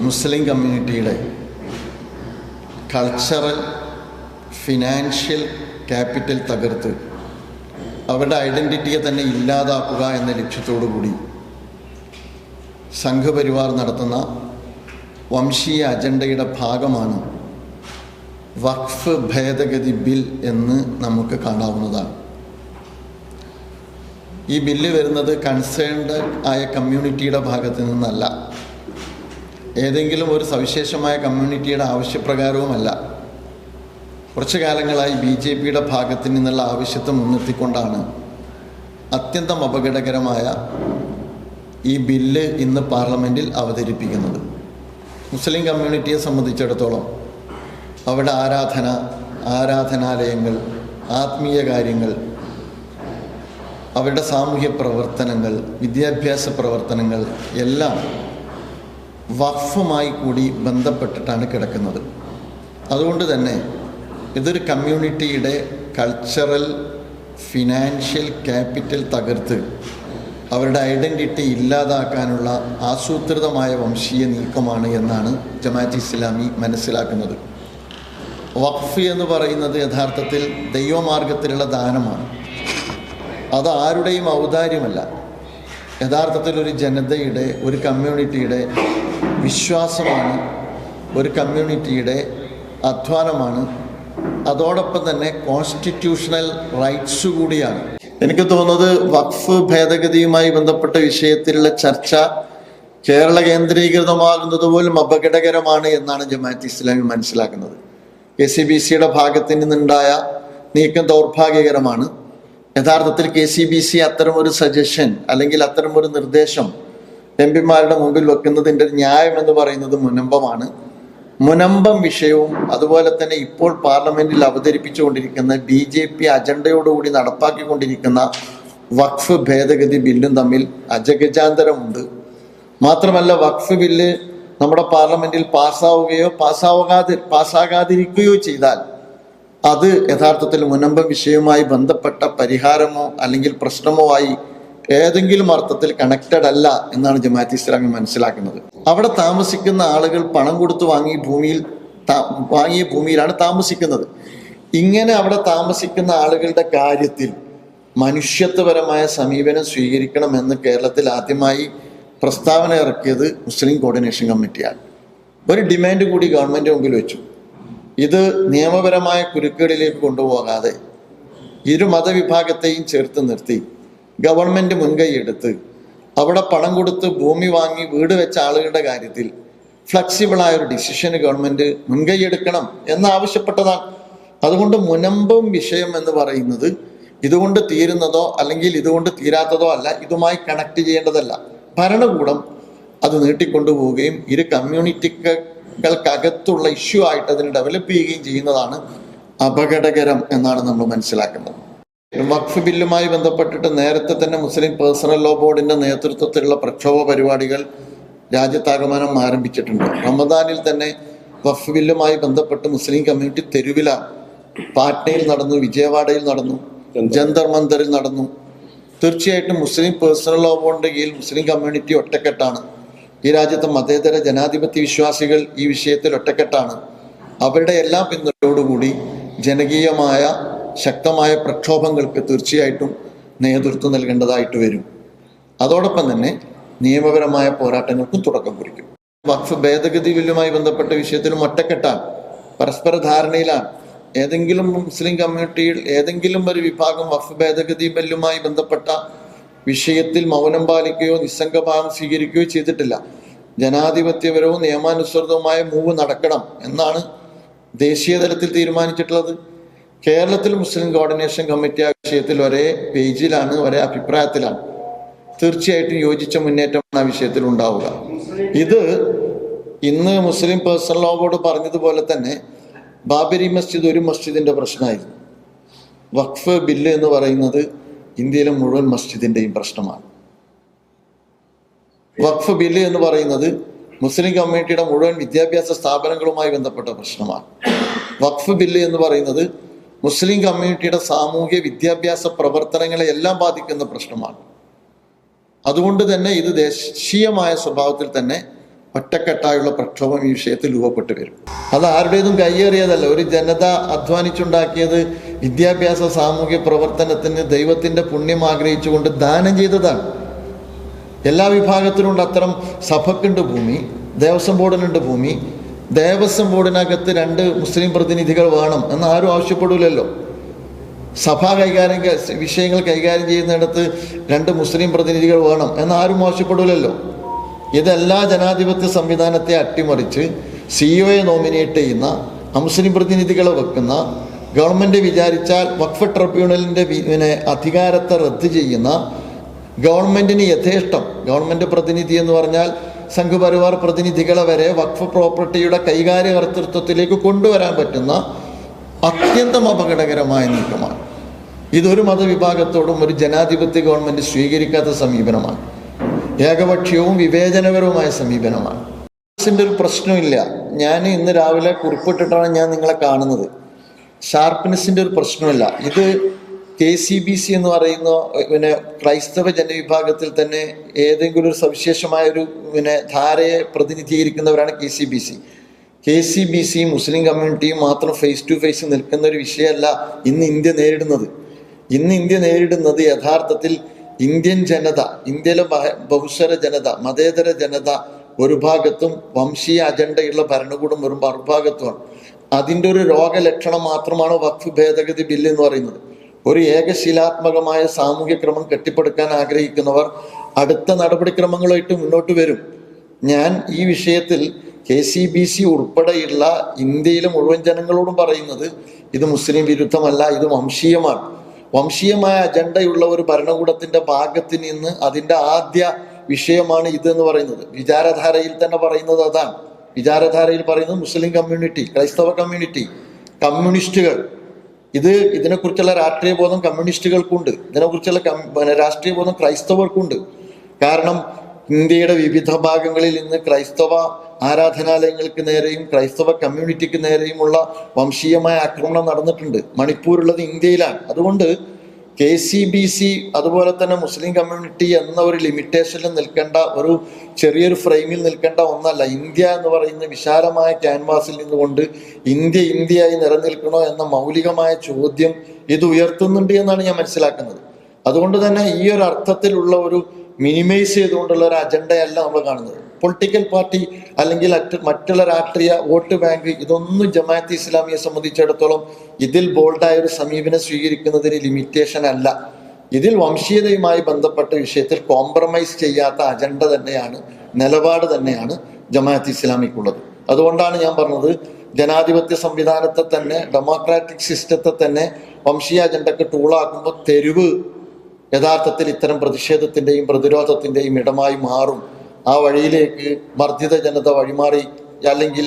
മുസ്ലിം കമ്മ്യൂണിറ്റിയുടെ cultural financial capital തകർത്ത് അവരുടെ ഐഡന്റിറ്റിയെ തന്നെ ഇല്ലാതാക്കുക എന്ന ലക്ഷ്യത്തോടു കൂടി സംഘപരിവാർ നടത്തുന്ന വംശീയ അജണ്ടയുടെ ഭാഗമാണ് വഖഫ് ഭേദഗതി ബിൽ എന്ന് നമുക്ക് കാണാവുന്നതാണ്. ഈ ബില്ല് വരുന്നത് കൺസേൺഡ് ആയ കമ്മ്യൂണിറ്റിയുടെ ഭാഗത്തു നിന്നല്ല. ഏതെങ്കിലും ഒരു സവിശേഷമായ കമ്മ്യൂണിറ്റിയുടെ ആവശ്യപ്രകാരവുമല്ല. കുറച്ചു കാലങ്ങളായി ബി ജെ പിയുടെ ഭാഗത്ത് നിന്നുള്ള ആവശ്യത്തെ മുൻനിർത്തിക്കൊണ്ടാണ് അത്യന്തം അപകടകരമായ ഈ ബില്ല് ഇന്ന് പാർലമെന്റിൽ അവതരിപ്പിക്കുന്നത്. മുസ്ലിം കമ്മ്യൂണിറ്റിയെ സംബന്ധിച്ചിടത്തോളം അവിടെ ആരാധന ആരാധനാലയങ്ങൾ ആത്മീയ കാര്യങ്ങൾ അവരുടെ സാമൂഹ്യ പ്രവർത്തനങ്ങൾ വിദ്യാഭ്യാസ പ്രവർത്തനങ്ങൾ എല്ലാം വഖഫുമായി കൂടി ബന്ധപ്പെട്ടിട്ടാണ് കിടക്കുന്നത്. അതുകൊണ്ട് തന്നെ ഇതൊരു കമ്മ്യൂണിറ്റിയുടെ കൾച്ചറൽ ഫിനാൻഷ്യൽ ക്യാപിറ്റൽ തകർത്ത് അവരുടെ ഐഡന്റിറ്റി ഇല്ലാതാക്കാനുള്ള ആസൂത്രിതമായ വംശീയ നീക്കമാണ് എന്നാണ് ജമാഅത്ത് ഇസ്ലാമി മനസ്സിലാക്കുന്നത്. വഖഫ് എന്ന് പറയുന്നത് യഥാർത്ഥത്തിൽ ദൈവമാർഗത്തിലുള്ള ദാനമാണ്. അത് ആരുടെയും ഔദാര്യമല്ല. യഥാർത്ഥത്തിൽ ഒരു ജനതയുടെ ഒരു കമ്മ്യൂണിറ്റിയുടെ വിശ്വാസമാണ് ഒരു കമ്മ്യൂണിറ്റിയുടെ അധ്വാനമാണ് അതോടൊപ്പം തന്നെ കോൺസ്റ്റിറ്റ്യൂഷണൽ റൈറ്റ്സ് കൂടിയാണ്. എനിക്ക് തോന്നുന്നത് വഖഫ് ഭേദഗതിയുമായി ബന്ധപ്പെട്ട വിഷയത്തിലുള്ള ചർച്ച കേരള കേന്ദ്രീകൃതമാകുന്നത് പോലും അപകടകരമാണ് എന്നാണ് ജമാഅത്ത് ഇസ്ലാമി മനസ്സിലാക്കുന്നത്. കെ സി ബി സിയുടെ ഭാഗത്ത് നിന്നുണ്ടായ നീക്കം ദൗർഭാഗ്യകരമാണ്. യഥാർത്ഥത്തിൽ കെ സി ബി സി അത്തരമൊരു സജഷൻ അല്ലെങ്കിൽ അത്തരമൊരു നിർദ്ദേശം എം പിമാരുടെ മുമ്പിൽ വെക്കുന്നതിന്റെ ന്യായം എന്ന് പറയുന്നത് മുനമ്പമാണ്. മുനമ്പം വിഷയവും അതുപോലെ തന്നെ ഇപ്പോൾ പാർലമെന്റിൽ അവതരിപ്പിച്ചുകൊണ്ടിരിക്കുന്ന ബി ജെ പി അജണ്ടയോടുകൂടി നടപ്പാക്കിക്കൊണ്ടിരിക്കുന്ന വഖഫ് ഭേദഗതി ബില്ലും തമ്മിൽ അജഗജാന്തരമുണ്ട്. മാത്രമല്ല വഖഫ് ബില്ല് നമ്മുടെ പാർലമെന്റിൽ പാസ്സാവുകയോ പാസ്സാവാതെ പാസ്സാകാതിരിക്കുകയോ ചെയ്താൽ അത് യഥാർത്ഥത്തിൽ മുനമ്പം വിഷയവുമായി ബന്ധപ്പെട്ട പരിഹാരമോ അല്ലെങ്കിൽ പ്രശ്നമോ ആയി ഏതെങ്കിലും അർത്ഥത്തിൽ കണക്റ്റഡ് അല്ല എന്നാണ് ജമാഅത്ത് ഇസ്ലാമി മനസ്സിലാക്കുന്നത്. അവിടെ താമസിക്കുന്ന ആളുകൾ പണം കൊടുത്ത് വാങ്ങി ഭൂമിയിൽ വാങ്ങിയ ഭൂമിയിലാണ് താമസിക്കുന്നത്. ഇങ്ങനെ അവിടെ താമസിക്കുന്ന ആളുകളുടെ കാര്യത്തിൽ മനുഷ്യത്വപരമായ സമീപനം സ്വീകരിക്കണമെന്ന് കേരളത്തിൽ ആദ്യമായി പ്രസ്താവന ഇറക്കിയത് മുസ്ലിം കോർഡിനേഷൻ കമ്മിറ്റിയാണ് ഒരു ഡിമാൻഡ് കൂടി ഗവൺമെന്റ് മുമ്പിൽ വെച്ചു. ഇത് നിയമപരമായ കുരുക്കുകളിലേക്ക് കൊണ്ടുപോകാതെ ഇരു മതവിഭാഗത്തെയും ചേർത്ത് നിർത്തി. ഗവൺമെന്റ് മുൻകൈയെടുത്ത് അവിടെ പണം കൊടുത്ത് ഭൂമി വാങ്ങി വീട് വെച്ച ആളുകളുടെ കാര്യത്തിൽ ഫ്ലെക്സിബിളായ ഒരു ഡിസിഷന് ഗവൺമെന്റ് മുൻകൈയെടുക്കണം എന്നാവശ്യപ്പെട്ടതാണ്. അതുകൊണ്ട് മുനമ്പും വിഷയം എന്ന് പറയുന്നത് ഇതുകൊണ്ട് തീരുന്നതോ അല്ലെങ്കിൽ ഇതുകൊണ്ട് തീരാത്തതോ അല്ല ഇതുമായി കണക്ട് ചെയ്യേണ്ടതല്ല. ഭരണകൂടം അത് നീട്ടിക്കൊണ്ടുപോവുകയും ഇരു കമ്മ്യൂണിറ്റികൾക്കകത്തുള്ള ഇഷ്യൂ ആയിട്ട് അതിനെ ഡെവലപ്പ് ചെയ്യുകയും ചെയ്യുന്നതാണ് അപകടകരം എന്നാണ് നമ്മൾ മനസ്സിലാക്കുന്നത്. വഖഫ് ബില്ലുമായി ബന്ധപ്പെട്ടിട്ട് നേരത്തെ തന്നെ മുസ്ലിം പേഴ്സണൽ ലോ ബോർഡിന്റെ നേതൃത്വത്തിലുള്ള പ്രക്ഷോഭ പരിപാടികൾ രാജ്യത്താകമാനം ആരംഭിച്ചിട്ടുണ്ട്. റമദാനിൽ തന്നെ വഖഫ് ബില്ലുമായി ബന്ധപ്പെട്ട് മുസ്ലിം കമ്മ്യൂണിറ്റി തെരുവിലാണ് പാറ്റ്നയിൽ നടന്നു വിജയവാഡയിൽ നടന്നു ജന്തർ മന്ദറിൽ നടന്നു. തീർച്ചയായിട്ടും മുസ്ലിം പേഴ്സണൽ ലോ ബോർഡിന്റെ കീഴിൽ മുസ്ലിം കമ്മ്യൂണിറ്റി ഒറ്റക്കെട്ടാണ്. ഈ രാജ്യത്തെ മതേതര ജനാധിപത്യ വിശ്വാസികൾ ഈ വിഷയത്തിൽ ഒറ്റക്കെട്ടാണ്. അവരുടെ എല്ലാ പിന്തുണയോടുകൂടി ജനകീയമായ ശക്തമായ പ്രക്ഷോഭങ്ങൾക്ക് തീർച്ചയായിട്ടും നേതൃത്വം നൽകേണ്ടതായിട്ട് വരും. അതോടൊപ്പം തന്നെ നിയമപരമായ പോരാട്ടങ്ങൾക്കും തുടക്കം കുറിക്കും. വഖഫ് ഭേദഗതി ബില്ലുമായി ബന്ധപ്പെട്ട വിഷയത്തിലും ഒറ്റക്കെട്ടാണ്. പരസ്പര ധാരണയിലാണ്. ഏതെങ്കിലും മുസ്ലിം കമ്മ്യൂണിറ്റിയിൽ ഏതെങ്കിലും ഒരു വിഭാഗം വഖഫ് ഭേദഗതി ബില്ലുമായി ബന്ധപ്പെട്ട വിഷയത്തിൽ മൗനം പാലിക്കുകയോ നിസ്സംഗഭാവം സ്വീകരിക്കുകയോ ചെയ്തിട്ടില്ല. ജനാധിപത്യപരവും നിയമാനുസൃതവുമായ മൂവ് നടക്കണം എന്നാണ് ദേശീയ തലത്തിൽ തീരുമാനിച്ചിട്ടുള്ളത്. കേരളത്തിൽ മുസ്ലിം കോർഡിനേഷൻ കമ്മിറ്റി ആ വിഷയത്തിൽ ഒരേ പേജിലാണ് ഒരേ അഭിപ്രായത്തിലാണ്. തീർച്ചയായിട്ടും യോജിച്ച മുന്നേറ്റമാണ് ആ വിഷയത്തിൽ ഉണ്ടാവുക. ഇത് ഇന്ന് മുസ്ലിം പേഴ്സണൽ ലോ ബോർഡ് പറഞ്ഞതുപോലെ തന്നെ ബാബരി മസ്ജിദ് ഒരു മസ്ജിദിന്റെ പ്രശ്നമായിരുന്നു. വഖഫ് ബില്ല് എന്ന് പറയുന്നത് ഇന്ത്യയിലെ മുഴുവൻ മസ്ജിദിന്റെയും പ്രശ്നമാണ്. വഖഫ് ബില്ല് എന്ന് പറയുന്നത് മുസ്ലിം കമ്മ്യൂണിറ്റിയുടെ മുഴുവൻ വിദ്യാഭ്യാസ സ്ഥാപനങ്ങളുമായി ബന്ധപ്പെട്ട പ്രശ്നമാണ്. വഖഫ് ബില്ല് എന്ന് പറയുന്നത് മുസ്ലിം കമ്മ്യൂണിറ്റിയുടെ സാമൂഹ്യ വിദ്യാഭ്യാസ പ്രവർത്തനങ്ങളെ എല്ലാം ബാധിക്കുന്ന പ്രശ്നമാണ്. അതുകൊണ്ട് തന്നെ ഇത് ദേശീയമായ സ്വഭാവത്തിൽ തന്നെ ഒറ്റക്കെട്ടായുള്ള പ്രക്ഷോഭം ഈ വിഷയത്തിൽ രൂപപ്പെട്ടു വരും. അത് ആരുടേതും കയ്യേറിയതല്ല ഒരു ജനത അധ്വാനിച്ചുണ്ടാക്കിയത് വിദ്യാഭ്യാസ സാമൂഹ്യ പ്രവർത്തനത്തിന് ദൈവത്തിന്റെ പുണ്യം ആഗ്രഹിച്ചുകൊണ്ട് ദാനം ചെയ്തതാണ്. എല്ലാ വിഭാഗത്തിലുണ്ട് അത്തരം സഭക്കുണ്ട് ഭൂമി ദേവസ്വം ബോർഡിനുണ്ട് ഭൂമി ദേവസ്വം ബോർഡിനകത്ത് രണ്ട് മുസ്ലിം പ്രതിനിധികൾ വേണം എന്ന് ആരും ആവശ്യപ്പെടില്ലല്ലോ സഭ കൈകാര്യം വിഷയങ്ങൾ കൈകാര്യം ചെയ്യുന്നിടത്ത് രണ്ട് മുസ്ലിം പ്രതിനിധികൾ വേണം എന്ന് ആരും ആവശ്യപ്പെടില്ലല്ലോ ഇതെല്ലാ ജനാധിപത്യ സംവിധാനത്തെ അട്ടിമറിച്ച് സി ഒ എ നോമിനേറ്റ് ചെയ്യുന്ന അമുസ്ലിം പ്രതിനിധികളെ വെക്കുന്ന ഗവൺമെന്റ് വിചാരിച്ചാൽ വഖഫ് ട്രിബ്യൂണലിന്റെ പിന്നെ അധികാരത്തെ റദ്ദ് ചെയ്യുന്ന ഗവൺമെന്റിന് യഥേഷ്ടം. ഗവൺമെന്റ് പ്രതിനിധി എന്ന് പറഞ്ഞാൽ സംഘപരിവാർ പ്രതിനിധികളെ വരെ വഖഫ് പ്രോപ്പർട്ടിയുടെ കൈകാര്യകർത്തൃത്വത്തിലേക്ക് കൊണ്ടുവരാൻ പറ്റുന്ന അത്യന്തം അപകടകരമായ നീക്കമാണ്. ഇതൊരു മതവിഭാഗത്തോടും ഒരു ജനാധിപത്യ ഗവൺമെന്റ് സ്വീകരിക്കാത്ത സമീപനമാണ്. ഏകപക്ഷീയവും വിവേചനപരവുമായ സമീപനമാണ്. ന്റെ ഒരു പ്രശ്നമില്ല. ഞാൻ ഇന്ന് രാവിലെ കുറിപ്പിട്ടിട്ടാണ് ഞാൻ നിങ്ങളെ കാണുന്നത്. ഷാർപ്പ്നെസ്സിന്റെ ഒരു പ്രശ്നമില്ല. ഇത് കെ സി ബി സി എന്ന് പറയുന്ന പിന്നെ ക്രൈസ്തവ ജനവിഭാഗത്തിൽ തന്നെ ഏതെങ്കിലും ഒരു സവിശേഷമായ ഒരു പിന്നെ ധാരയെ പ്രതിനിധീകരിക്കുന്നവരാണ് K C B C. K C B C മുസ്ലിം കമ്മ്യൂണിറ്റിയും മാത്രം ഫേസ് ടു ഫേസ് നിൽക്കുന്ന ഒരു വിഷയമല്ല ഇന്ന് ഇന്ത്യ നേരിടുന്നത്. ഇന്ന് ഇന്ത്യ നേരിടുന്നത് യഥാർത്ഥത്തിൽ ഇന്ത്യൻ ജനത ഇന്ത്യയിലെ ബഹ- ബഹുസ്വര ജനത മതേതര ജനത ഒരു ഭാഗത്തും വംശീയ അജണ്ടയുള്ള ഭരണകൂടം ഒരു മറുഭാഗത്തുമാണ്. അതിന്റെ ഒരു രോഗലക്ഷണം മാത്രമാണ് വഖഫ് ഭേദഗതി ബില്ല് എന്ന് പറയുന്നത്. ഒരു ഏകശീലാത്മകമായ സാമൂഹ്യ ക്രമം കെട്ടിപ്പടുക്കാൻ ആഗ്രഹിക്കുന്നവർ അടുത്ത നടപടിക്രമങ്ങളുമായിട്ട് മുന്നോട്ട് വരും. ഞാൻ ഈ വിഷയത്തിൽ കെ സി ബി സി ഉൾപ്പെടെയുള്ള ഇന്ത്യയിലെ മുഴുവൻ ജനങ്ങളോടും പറയുന്നത് ഇത് മുസ്ലിം വിരുദ്ധമല്ല ഇത് വംശീയമാണ്. വംശീയമായ അജണ്ടയുള്ള ഒരു ഭരണകൂടത്തിന്റെ ഭാഗത്ത് നിന്ന് അതിന്റെ ആദ്യ വിഷയമാണ് ഇതെന്ന് പറയുന്നത്. വിചാരധാരയിൽ തന്നെ പറയുന്നത് അതാണ്. വിചാരധാരയിൽ പറയുന്നത് മുസ്ലിം കമ്മ്യൂണിറ്റി ക്രൈസ്തവ കമ്മ്യൂണിറ്റി കമ്മ്യൂണിസ്റ്റുകൾ. ഇത് ഇതിനെക്കുറിച്ചുള്ള രാഷ്ട്രീയ ബോധം കമ്മ്യൂണിസ്റ്റുകൾക്കുണ്ട്. ഇതിനെക്കുറിച്ചുള്ള കം- രാഷ്ട്രീയ ബോധം ക്രൈസ്തവർക്കുണ്ട്. കാരണം ഇന്ത്യയുടെ വിവിധ ഭാഗങ്ങളിൽ ഇന്ന് ക്രൈസ്തവ ആരാധനാലയങ്ങൾക്ക് നേരെയും ക്രൈസ്തവ കമ്മ്യൂണിറ്റിക്ക് നേരെയുമുള്ള വംശീയമായ ആക്രമണം നടന്നിട്ടുണ്ട്. മണിപ്പൂരുള്ളത് ഇന്ത്യയിലാണ്. അതുകൊണ്ട് കെ സി ബി സി അതുപോലെ തന്നെ മുസ്ലിം കമ്മ്യൂണിറ്റി എന്ന ഒരു ലിമിറ്റേഷനിൽ നിൽക്കേണ്ട ഒരു ചെറിയൊരു ഫ്രെയിമിൽ നിൽക്കേണ്ട ഒന്നല്ല. ഇന്ത്യ എന്ന് പറയുന്ന വിശാലമായ ക്യാൻവാസിൽ നിന്നുകൊണ്ട് ഇന്ത്യ ഇന്ത്യയായി നിലനിൽക്കണോ എന്ന മൗലികമായ ചോദ്യം ഇത് ഉയർത്തുന്നുണ്ട് എന്നാണ് ഞാൻ മനസ്സിലാക്കുന്നത്. അതുകൊണ്ട് തന്നെ ഈ ഒരു അർത്ഥത്തിലുള്ള ഒരു മിനിമൈസ് ചെയ്തുകൊണ്ടുള്ള ഒരു അജണ്ടയല്ല നമ്മൾ കാണുന്നത്. പൊളിറ്റിക്കൽ പാർട്ടി അല്ലെങ്കിൽ മറ്റുള്ള രാഷ്ട്രീയ വോട്ട് ബാങ്ക് ഇതൊന്നും ജമാഅത്ത് ഇസ്ലാമിയെ സംബന്ധിച്ചിടത്തോളം ഇതിൽ ബോൾഡായ ഒരു സമീപനം സ്വീകരിക്കുന്നതിന് ലിമിറ്റേഷൻ അല്ല. ഇതിൽ വംശീയതയുമായി ബന്ധപ്പെട്ട വിഷയത്തിൽ കോംപ്രമൈസ് ചെയ്യാത്ത അജണ്ട തന്നെയാണ് നിലപാട് തന്നെയാണ് ജമാഅത്ത് ഇസ്ലാമിക്കുള്ളത്. അതുകൊണ്ടാണ് ഞാൻ പറഞ്ഞത് ജനാധിപത്യ സംവിധാനത്തെ തന്നെ ഡെമോക്രാറ്റിക് സിസ്റ്റത്തെ തന്നെ വംശീയ അജണ്ടക്ക് ടൂളാക്കുമ്പോൾ തെരുവ് യഥാർത്ഥത്തിൽ ഇത്തരം പ്രതിഷേധത്തിന്റെയും പ്രതിരോധത്തിന്റെയും ഇടമായി മാറും. ആ വഴിയിലേക്ക് മർദ്ദിത ജനത വഴിമാറി അല്ലെങ്കിൽ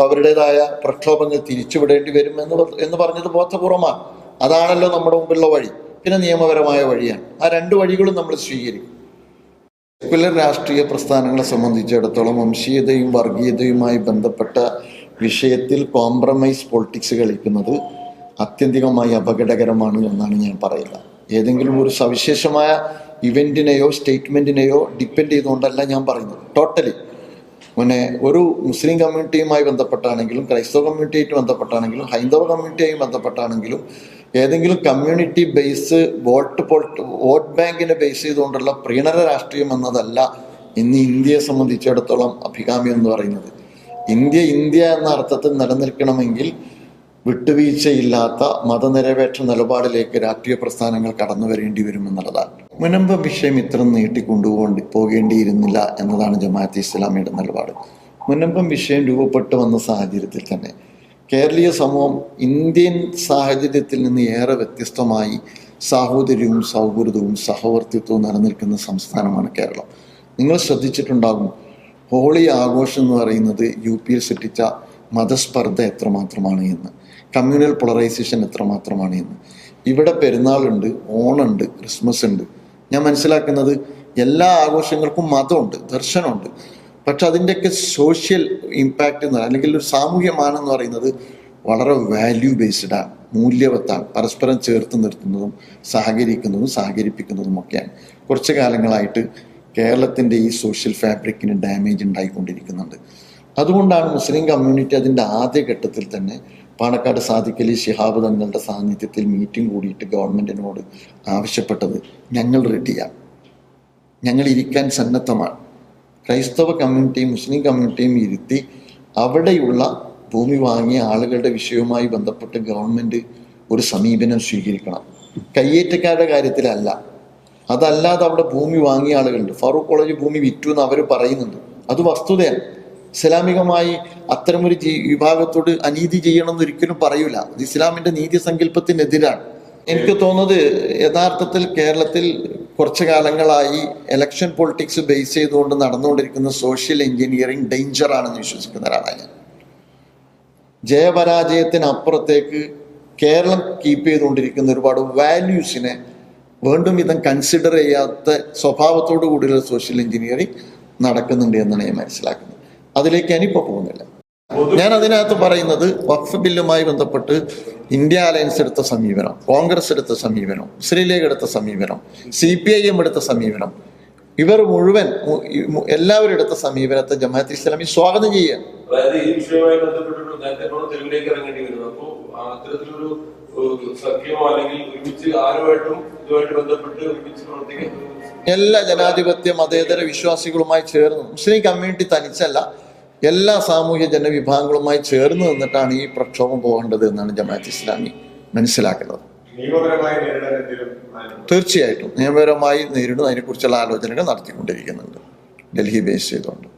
അവരുടേതായ പ്രക്ഷോഭങ്ങൾ തിരിച്ചുവിടേണ്ടി വരും എന്ന് എന്ന് പറഞ്ഞത് ബോധപൂർവമാണ്. അതാണല്ലോ നമ്മുടെ മുമ്പിലുള്ള വഴി. പിന്നെ നിയമപരമായ വഴിയാണ്. ആ രണ്ട് വഴികളും നമ്മൾ സ്വീകരിക്കും. സെക്കുലർ രാഷ്ട്രീയ പ്രസ്ഥാനങ്ങളെ സംബന്ധിച്ചിടത്തോളം വംശീയതയും വർഗീയതയുമായി ബന്ധപ്പെട്ട വിഷയത്തിൽ കോംപ്രമൈസ് പൊളിറ്റിക്സ് കളിക്കുന്നത് അത്യന്തികമായി അപകടകരമാണ് എന്നാണ് ഞാൻ പറയുക ഏതെങ്കിലും ഒരു സവിശേഷമായ ഇവന്റിനെയോ സ്റ്റേറ്റ്മെന്റിനെയോ ഡിപ്പെൻഡ് ചെയ്തുകൊണ്ടല്ല ഞാൻ പറയുന്നത്. ടോട്ടലി പിന്നെ ഒരു മുസ്ലിം കമ്മ്യൂണിറ്റിയുമായി ബന്ധപ്പെട്ടാണെങ്കിലും ക്രൈസ്തവ കമ്മ്യൂണിറ്റിയായിട്ട് ബന്ധപ്പെട്ടാണെങ്കിലും ഹൈന്ദവ കമ്മ്യൂണിറ്റിയായി ബന്ധപ്പെട്ടാണെങ്കിലും ഏതെങ്കിലും കമ്മ്യൂണിറ്റി ബേസ് വോട്ട് പോൾട്ട് വോട്ട് ബാങ്കിനെ ബേസ് ചെയ്തുകൊണ്ടുള്ള പ്രീണന രാഷ്ട്രീയം എന്നതല്ല ഇന്ന് ഇന്ത്യയെ സംബന്ധിച്ചിടത്തോളം അഭികാമ്യം എന്ന് പറയുന്നത്. ഇന്ത്യ ഇന്ത്യ എന്ന അർത്ഥത്തിൽ നിലനിൽക്കണമെങ്കിൽ വിട്ടുവീഴ്ചയില്ലാത്ത മതനിരപേക്ഷ നിലപാടിലേക്ക് രാഷ്ട്രീയ പ്രസ്ഥാനങ്ങൾ കടന്നു വരേണ്ടി വരുമെന്നുള്ളതാണ് മുനമ്പ വിഷയം ഇത്ര നീട്ടിക്കൊണ്ടുപോകേണ്ടി പോകേണ്ടിയിരുന്നില്ല എന്നതാണ് ജമാഅത്ത് ഇസ്ലാമിയുടെ നിലപാട്. മുനമ്പം വിഷയം രൂപപ്പെട്ടു വന്ന സാഹചര്യത്തിൽ തന്നെ കേരളീയ സമൂഹം ഇന്ത്യൻ സാഹചര്യത്തിൽ നിന്ന് ഏറെ വ്യത്യസ്തമായി സാഹോദര്യവും സൗഹൃദവും സഹവർത്തിത്വവും നിലനിൽക്കുന്ന സംസ്ഥാനമാണ് കേരളം. നിങ്ങൾ ശ്രദ്ധിച്ചിട്ടുണ്ടാകും ഹോളി ആഘോഷം എന്ന് പറയുന്നത് യു പിയിൽ സൃഷ്ടിച്ച മതസ്പർദ്ധ എത്രമാത്രമാണ് എന്ന്. കമ്മ്യൂണൽ പോളറൈസേഷൻ എത്രമാത്രമാണ് എന്ന്. ഇവിടെ പെരുന്നാളുണ്ട് ഓണുണ്ട് ക്രിസ്മസ് ഉണ്ട് ഞാൻ മനസ്സിലാക്കുന്നത് എല്ലാ ആഘോഷങ്ങൾക്കും മതമുണ്ട് ദർശനമുണ്ട്. പക്ഷെ അതിന്റെയൊക്കെ സോഷ്യൽ ഇമ്പാക്റ്റ് എന്ന് അല്ലെങ്കിൽ ഒരു സാമൂഹ്യ മാനം പറയുന്നത് വളരെ വാല്യൂ ബേസ്ഡാണ് മൂല്യവത്താണ്. പരസ്പരം ചേർത്ത് നിർത്തുന്നതും സഹകരിക്കുന്നതും സഹകരിപ്പിക്കുന്നതും ഒക്കെയാണ്. കുറച്ച് കാലങ്ങളായിട്ട് കേരളത്തിന്റെ ഈ സോഷ്യൽ ഫാബ്രിക്കിന് ഡാമേജ് ഉണ്ടായിക്കൊണ്ടിരിക്കുന്നുണ്ട്. അതുകൊണ്ടാണ് മുസ്ലിം കമ്മ്യൂണിറ്റി അതിന്റെ ആദ്യഘട്ടത്തിൽ തന്നെ പാണക്കാട് സാദിഖലി ശിഹാബ് തങ്ങളുടെ സാന്നിധ്യത്തിൽ മീറ്റിംഗ് കൂടിയിട്ട് ഗവൺമെന്റിനോട് ആവശ്യപ്പെട്ടത് ഞങ്ങൾ റെഡിയാണ് ഞങ്ങൾ ഇരിക്കാൻ സന്നദ്ധമാണ്. ക്രൈസ്തവ കമ്മ്യൂണിറ്റിയും മുസ്ലിം കമ്മ്യൂണിറ്റിയും ഇരുത്തി അവിടെയുള്ള ഭൂമി വാങ്ങിയ ആളുകളുടെ വിഷയവുമായി ബന്ധപ്പെട്ട് ഗവൺമെന്റ് ഒരു സമീപനം സ്വീകരിക്കണം. കയ്യേറ്റക്കാരുടെ കാര്യത്തിലല്ല. അതല്ലാതെ അവിടെ ഭൂമി വാങ്ങിയ ആളുകളുണ്ട്. ഫറൂഖ് കോളേജ് ഭൂമി വിറ്റു എന്ന് അവർ പറയുന്നുണ്ട്. അത് വസ്തുതയാണ്. ഇസ്ലാമികമായി അത്തരമൊരു വിഭാഗത്തോട് അനീതി ചെയ്യണമെന്ന് ഒരിക്കലും പറയൂല. അത് ഇസ്ലാമിന്റെ നീതി സങ്കല്പത്തിനെതിരാണ് എനിക്ക് തോന്നുന്നത് യഥാർത്ഥത്തിൽ കേരളത്തിൽ കുറച്ചു കാലങ്ങളായി ഇലക്ഷൻ പോളിറ്റിക്സ് ബേസ് ചെയ്തുകൊണ്ട് നടന്നുകൊണ്ടിരിക്കുന്ന സോഷ്യൽ എഞ്ചിനീയറിംഗ് ഡേഞ്ചർ ആണെന്ന് വിശ്വസിക്കുന്ന ഒരാളാണ് ഞാൻ. ജയപരാജയത്തിനപ്പുറത്തേക്ക് കേരളം കീപ്പ് ചെയ്തുകൊണ്ടിരിക്കുന്ന ഒരുപാട് വാല്യൂസിനെ വീണ്ടും വിധം കൺസിഡർ ചെയ്യാത്ത സ്വഭാവത്തോടു കൂടിയുള്ള സോഷ്യൽ എഞ്ചിനീയറിംഗ് നടക്കുന്നുണ്ട് എന്നാണ് ഞാൻ മനസ്സിലാക്കുന്നത്. അതിലേക്ക് ഞാനിപ്പോൾ പോകുന്നില്ല. ഞാൻ അതിനകത്ത് പറയുന്നത് വഖഫ് ബില്ലുമായി ബന്ധപ്പെട്ട് ഇന്ത്യ അലയൻസ് എടുത്ത സമീപനം കോൺഗ്രസ് എടുത്ത സമീപനം മുസ്ലിം ലീഗ് എടുത്ത സമീപനം സി പി ഐ എം എടുത്ത സമീപനം ഇവർ മുഴുവൻ എല്ലാവരും എടുത്ത സമീപനത്തെ ജമാഅത്ത് ഇസ്ലാമി സ്വാഗതം ചെയ്യുക. എല്ലാ ജനാധിപത്യ മതേതര വിശ്വാസികളുമായി ചേർന്ന് മുസ്ലിം കമ്മ്യൂണിറ്റി തനിച്ചല്ല. എല്ലാ സാമൂഹ്യ ജനവിഭാഗങ്ങളുമായി ചേർന്ന് നിന്നിട്ടാണ് ഈ പ്രക്ഷോഭം പോകേണ്ടത് എന്നാണ് ജമാഅത്ത് ഇസ്ലാമി മനസ്സിലാക്കുന്നത്. തീർച്ചയായിട്ടും നിയമപരമായി നേരിടും അതിനെക്കുറിച്ചുള്ള ആലോചനകൾ നടത്തിക്കൊണ്ടിരിക്കുന്നുണ്ട്. ഡൽഹി ബേസ് ചെയ്തുകൊണ്ട്.